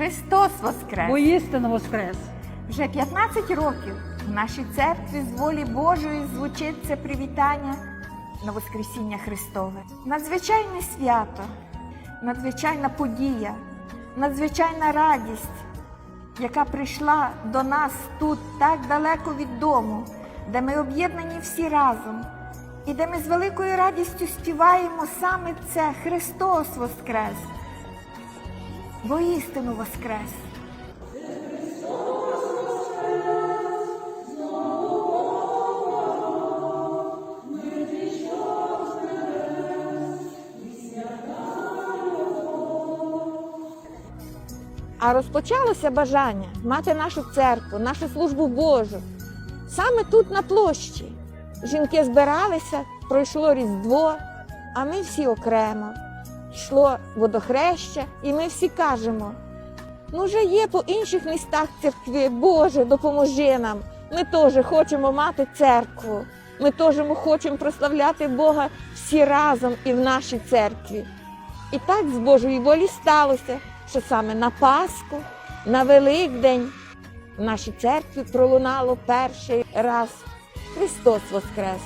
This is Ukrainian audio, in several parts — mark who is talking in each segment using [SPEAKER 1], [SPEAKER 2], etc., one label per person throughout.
[SPEAKER 1] Христос Воскрес!
[SPEAKER 2] бо істинно воскрес.
[SPEAKER 1] Вже 15 років в нашій церкві з волі Божої звучить це привітання на Воскресіння Христове. Надзвичайне свято, надзвичайна подія, надзвичайна радість, яка прийшла до нас тут так далеко від дому, де ми об'єднані всі разом, і де ми з великою радістю співаємо саме це Христос Воскрес, бо істину Воскрес. А розпочалося бажання мати нашу церкву, нашу службу Божу саме тут на площі. Жінки збиралися, пройшло Різдво, а ми всі окремо. Йшло водохреща, і ми всі кажемо: ну вже є по інших містах церкви, Боже, допоможи нам. Ми теж хочемо мати церкву. Ми теж хочемо прославляти Бога всі разом і в нашій церкві. І так з Божої волі сталося, що саме на Пасху, на Великдень в нашій церкві пролунало перший раз Христос Воскрес.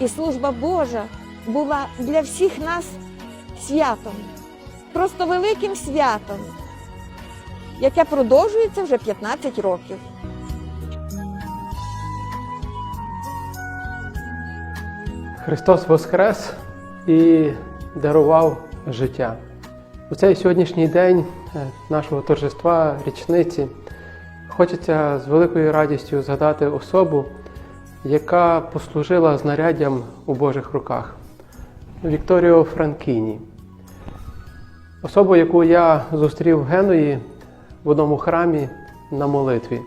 [SPEAKER 1] І служба Божа була для всіх нас святом, просто великим святом, яке продовжується вже 15 років.
[SPEAKER 3] Христос Воскрес і дарував життя. У цей сьогоднішній день е, нашого торжества, річниці, хочеться з великою радістю згадати особу, яка послужила знаряддям у Божих руках Вікторіо Франкіні. Особу, яку я зустрів в Генуї в одному храмі на молитві.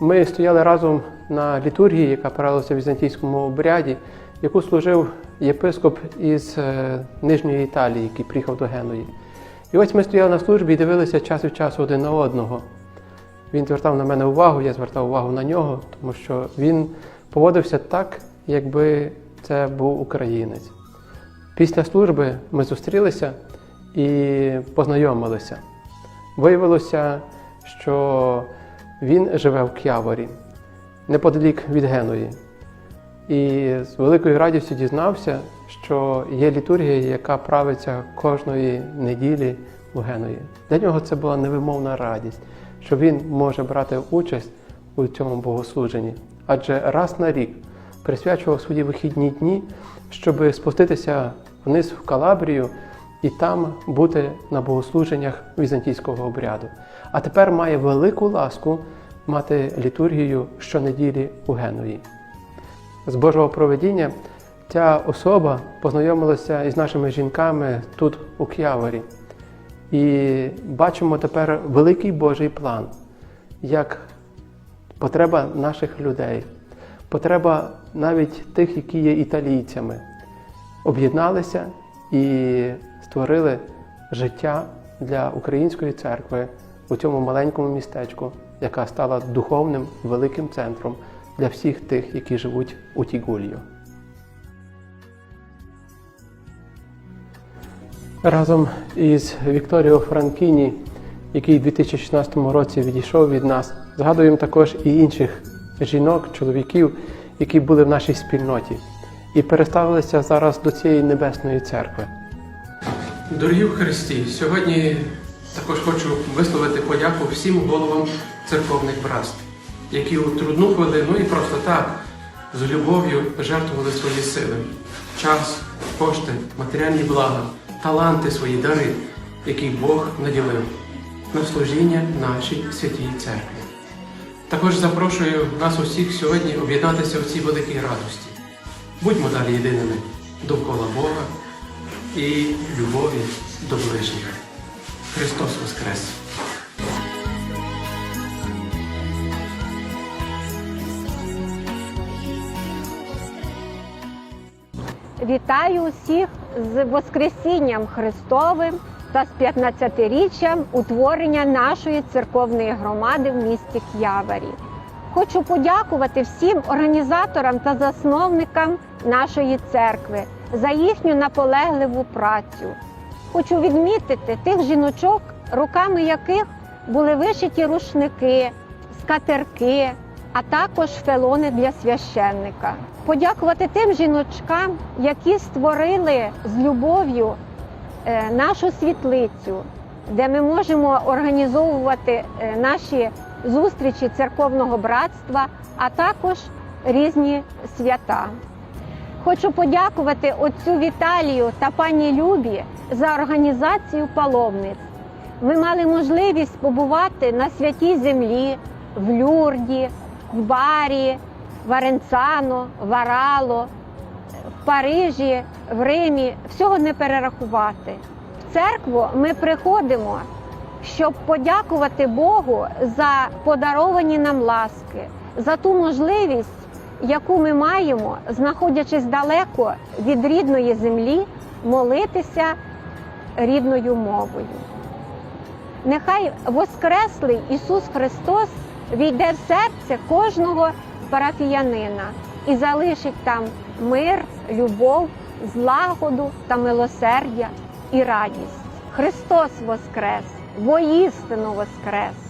[SPEAKER 3] Ми стояли разом на літургії, яка правилася в візантійському обряді, яку служив єпископ із е, Нижньої Італії, який приїхав до Геної. І ось ми стояли на службі і дивилися час від часу один на одного. Він звертав на мене увагу, я звертав увагу на нього, тому що він поводився так, якби це був українець. Після служби ми зустрілися і познайомилися. Виявилося, що він живе в К'яворі, неподалік від Геної. І з великою радістю дізнався, що є літургія, яка правиться кожної неділі в Геної. Для нього це була невимовна радість, що він може брати участь у цьому богослуженні, адже раз на рік присвячував свої вихідні дні, щоб спуститися вниз в Калабрію і там бути на богослуженнях візантійського обряду. А тепер має велику ласку мати літургію щонеділі у Геної. З Божого проведіння ця особа познайомилася із нашими жінками тут у К'яворі. І бачимо тепер великий Божий план, як потреба наших людей, потреба навіть тих, які є італійцями, об'єдналися і створили життя для української церкви у цьому маленькому містечку, яка стала духовним великим центром для всіх тих, які живуть у Тігулью. Разом із Вікторіо Франкіні, який у 2016 році відійшов від нас, згадуємо також і інших жінок, чоловіків, які були в нашій спільноті, і переставилися зараз до цієї небесної церкви. Дорогі в Христі, сьогодні також хочу висловити подяку всім головам церковних братств, які у трудну хвилину і просто так з любов'ю жертвували свої сили, час, кошти, матеріальні блага, таланти свої дари, які Бог наділив на служіння нашій святій церкві. Також запрошую нас усіх сьогодні об'єднатися в цій великій радості. Будьмо далі єдиними довкола Бога і любові до ближніх. Христос Воскрес!
[SPEAKER 4] Вітаю усіх з Воскресінням Христовим та з 15-річчям утворення нашої церковної громади в місті К'яварі. Хочу подякувати всім організаторам та засновникам нашої церкви за їхню наполегливу працю. Хочу відмітити тих жіночок, руками яких були вишиті рушники, скатерки, а також фелони для священника. Подякувати тим жіночкам, які створили з любов'ю е, нашу світлицю, де ми можемо організовувати е, наші зустрічі церковного братства, а також різні свята. Хочу подякувати отцю Віталію та пані Любі за організацію паломниць. Ми мали можливість побувати на святій землі в Люрді, в Барі, в Аренцано, в Арало, в Парижі, в Римі. Всього не перерахувати. В церкву ми приходимо, щоб подякувати Богу за подаровані нам ласки, за ту можливість, яку ми маємо, знаходячись далеко від рідної землі, молитися рідною мовою. Нехай Воскреслий Ісус Христос війде в серце кожного парафіянина і залишить там мир, любов, злагоду та милосердя і радість. Христос Воскрес! Воістину Воскрес!